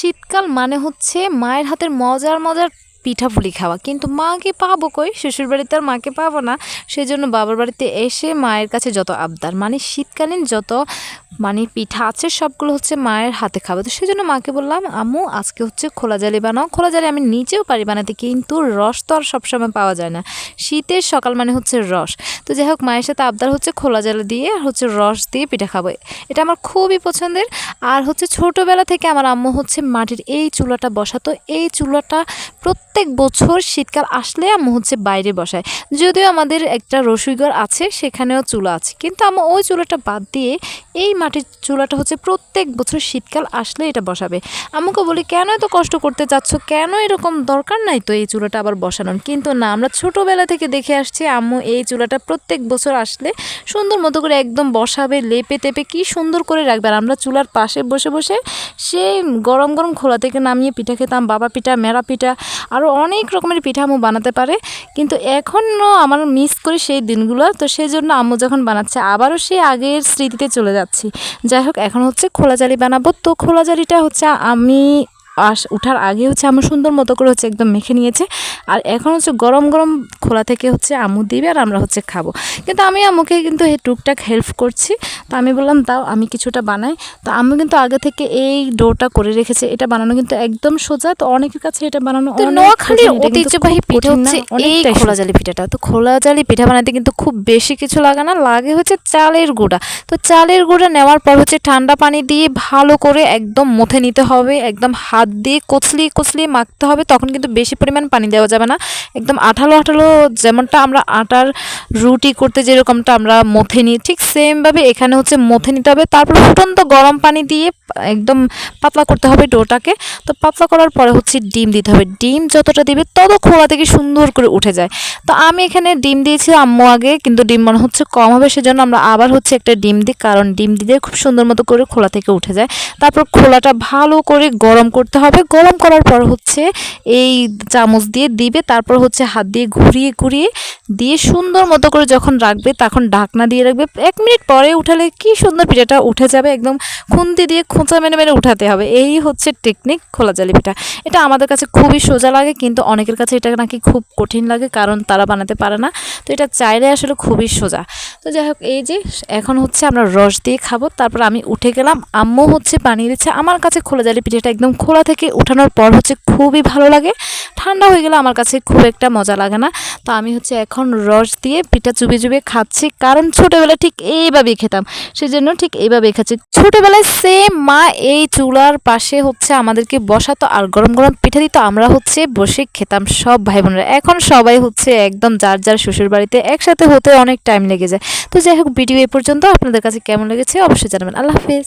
শীতকাল মানে হচ্ছে মায়ের হাতের মজার মজার পিঠাপুলি খাওয়া। কিন্তু মাকে পাবো কই? শ্বশুর বাড়িতে আর মাকে পাবো না। সেই জন্য বাবার বাড়িতে এসে মায়ের কাছে যত আবদার মানে শীতকালীন যত মানে পিঠা আছে সবগুলো হচ্ছে মায়ের হাতে খাব। তো সেই জন্য মাকে বললাম, আম্মু, আজকে হচ্ছে খোলা জালি বানাও। খোলা জালি আমি নিজেও পারি বানাতে, কিন্তু রস তো আর সবসময় পাওয়া যায় না। শীতের সকাল মানে হচ্ছে রস। তো যাই হোক, মায়ের সাথে আবদার হচ্ছে খোলা জালি দিয়ে আর হচ্ছে রস দিয়ে পিঠা খাব। এটা আমার খুবই পছন্দের। আর হচ্ছে ছোটোবেলা থেকে আমার আম্মু হচ্ছে মাটির এই চুলাটা বসাতো। এই চুলাটা প্রত্যেক বছর শীতকাল আসলে আম্মু হচ্ছে বাইরে বসায়। যদিও আমাদের একটা রসুইঘর আছে, সেখানেও চুলা আছে। কিন্তু আম্মু ওই চুলাটা বাদ দিয়ে এই মাটির চুলাটা হচ্ছে প্রত্যেক বছর শীতকাল আসলে এটা বসাবে। আম্মুকে বলি, কেন এত কষ্ট করতে চাচ্ছ? কেন এরকম দরকার নাই তো এই চুলাটা আবার বসানোর? কিন্তু না, আমরা ছোটোবেলা থেকে দেখে আসছি আম্মু এই চুলাটা প্রত্যেক বছর আসলে সুন্দর মতো করে একদম বসাবে, লেপে তেপে কি সুন্দর করে রাখবে। আর আমরা চুলার পাশে বসে বসে সেই গরম গরম খোলা থেকে নামিয়ে পিঠা খেতাম, বাবা পিঠা, মেরা পিঠা আরও অনেক রকমের পিঠা আম্মু বানাতে পারে। কিন্তু এখনও আমার মিস করি সেই দিনগুলো। তো সেই জন্য আম্মু যখন বানাচ্ছে, আবারও সেই আগের স্মৃতিতে চলে যাচ্ছি। যাই হোক, এখন হচ্ছে খোলা জালি বানাবো। তো খোলা জালিটা হচ্ছে আমি আস উঠার আগে হচ্ছে আম্মু সুন্দর মতো করে হচ্ছে একদম মেখে নিয়েছে। আর এখন হচ্ছে গরম গরম খোলা থেকে হচ্ছে আমু দিবে আর আমরা হচ্ছে খাব। কিন্তু আমি আম্মুকে কিন্তু এই টুকটাক হেল্প করছি। তো আমি বললাম তাও আমি কিছুটা বানাই। তো আমি কিন্তু আগে থেকে এই ডোটা করে রেখেছে। এটা বানানো কিন্তু একদম সোজা। তো অনেকের কাছে এটা বানানো কিন্তু ঐতিহ্যবাহী পিঠা হচ্ছে এই খোলা জালি পিঠাটা। তো খোলা জালি পিঠা বানাতে কিন্তু খুব বেশি কিছু লাগে না। লাগে হচ্ছে চালের গুঁড়া। তো চালের গুঁড়া নেওয়ার পর হচ্ছে ঠান্ডা পানি দিয়ে ভালো করে একদম মথে নিতে হবে। একদম হাত দিয়ে কচলিয়ে কচলিয়ে মাখতে হবে, তখন কিন্তু বেশি পরিমাণ পানি দেওয়া যাবে না। একদম আঠালো আঠালো যেমনটা আমরা আটার রুটি করতে যেরকমটা আমরা মথে নিই, ঠিক সেমভাবে এখানে হচ্ছে মথে নিতে হবে। তারপর ফুটন্ত গরম পানি দিয়ে একদম পাতলা করতে হবে ডোটাকে। তো পাতলা করার পরে হচ্ছে ডিম দিতে হবে। ডিম যতটা দিবে তত খোলা থেকে সুন্দর করে উঠে যায়। তো আমি এখানে ডিম দিয়েছি আম্মু আগে, কিন্তু ডিম মনে হচ্ছে কম হবে, সেজন্য আমরা আবার হচ্ছে একটা ডিম দিই, কারণ ডিম দিলে খুব সুন্দর মতো করে খোলা থেকে উঠে যায়। তারপর খোলাটা ভালো করে গরম করতে হবে। গরম করার পর হচ্ছে এই চামচ দিয়ে দিবে, তারপর হচ্ছে হাত দিয়ে ঘুরিয়ে ঘুরিয়ে দিয়ে সুন্দর মতো করে যখন রাখবে তখন ঢাকনা দিয়ে রাখবে। এক মিনিট পরে উঠালে কি সুন্দর পিঠাটা উঠে যাবে একদম খুন্তি দিয়ে খোঁচা মেনে মেনে উঠাতে হবে। এই হচ্ছে টেকনিক খোলা জালি পিঠা। এটা আমাদের কাছে খুবই সোজা লাগে, কিন্তু অনেকের কাছে এটা নাকি খুব কঠিন লাগে, কারণ তারা বানাতে পারে না। তো এটা চাইলে আসলে খুবই সোজা। তো যাই হোক এই যে এখন হচ্ছে আমরা রস দিয়ে খাব। তারপর আমি উঠে গেলাম। আম্মু হচ্ছে বানিয়ে দিচ্ছে। আমার কাছে খোলা জালি পিঠাটা একদম খোলা থেকে উঠানোর পর হচ্ছে খুবই ভালো লাগে। ঠান্ডা হয়ে গেলে আমার কাছে খুব একটা মজা লাগে না। তো আমি হচ্ছে এখন রস দিয়ে পিঠা চুবে চুবে খাচ্ছি। কারণ ছোটোবেলায় ঠিক এইভাবেই খেতাম। সেই জন্য ঠিক এইভাবেই খাচ্ছি। ছোটোবেলায় সেম মা এই চুলার পাশে হচ্ছে আমাদেরকে বসাতো আর গরম গরম পিঠা দিত। আমরা হচ্ছে বসে খেতাম সব ভাই বোনেরা। এখন সবাই হচ্ছে একদম যার যার শ্বশুর বাড়িতে একসাথে হতে অনেক টাইম লেগে যায়। তো যাই হোক ভিডিও এ পর্যন্ত। আপনাদের কাছে কেমন লেগেছে অবশ্যই জানাবেন। আল্লাহ হাফিজ।